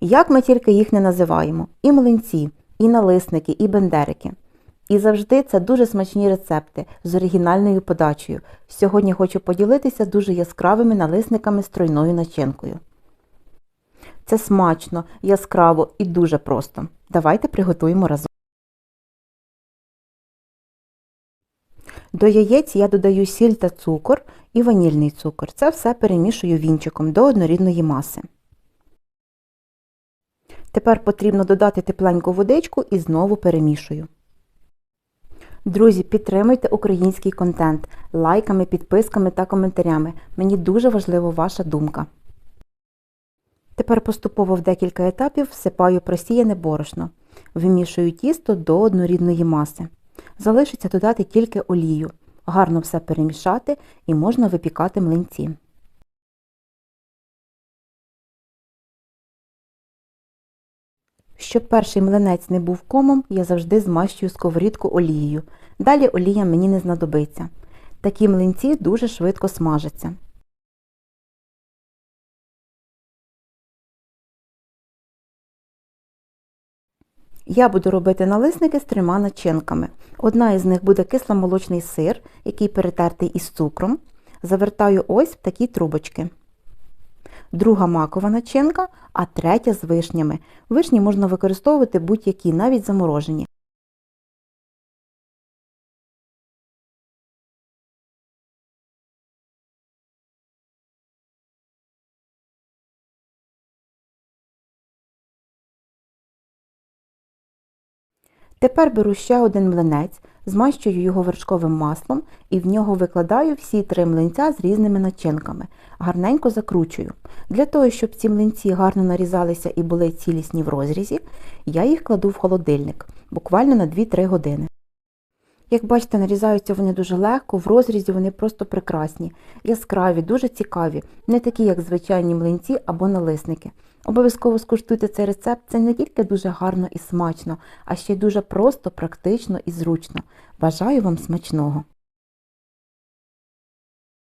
Як ми тільки їх не називаємо: і млинці, і налисники, і бендерики. І завжди це дуже смачні рецепти з оригінальною подачею. Сьогодні хочу поділитися дуже яскравими налисниками з начинкою. Це смачно, яскраво і дуже просто. Давайте приготуємо разом. До яєць я додаю сіль та цукор і ванільний цукор. Це все перемішую вінчиком до однорідної маси. Тепер потрібно додати тепленьку водичку і знову перемішую. Друзі, підтримуйте український контент лайками, підписками та коментарями. Мені дуже важлива ваша думка. Тепер поступово в декілька етапів всипаю просіяне борошно. Вимішую тісто до однорідної маси. Залишиться додати тільки олію. Гарно все перемішати і можна випікати млинці. Щоб перший млинець не був комом, я завжди змащую сковорідку олією. Далі олія мені не знадобиться. Такі млинці дуже швидко смажаться. Я буду робити налисники з трьома начинками. Одна із них буде кисломолочний сир, який перетертий із цукром. Завертаю ось в такі трубочки. Друга макова начинка, а третя з вишнями. Вишні можна використовувати будь-які, навіть заморожені. Тепер беру ще один млинець, змащую його вершковим маслом і в нього викладаю всі три млинця з різними начинками. Гарненько закручую. Для того, щоб ці млинці гарно нарізалися і були цілісні в розрізі, я їх кладу в холодильник, буквально на 2-3 години. Як бачите, нарізаються вони дуже легко, в розрізі вони просто прекрасні, яскраві, дуже цікаві, не такі, як звичайні млинці або налисники. Обов'язково скуштуйте цей рецепт, це не тільки дуже гарно і смачно, а ще й дуже просто, практично і зручно. Бажаю вам смачного!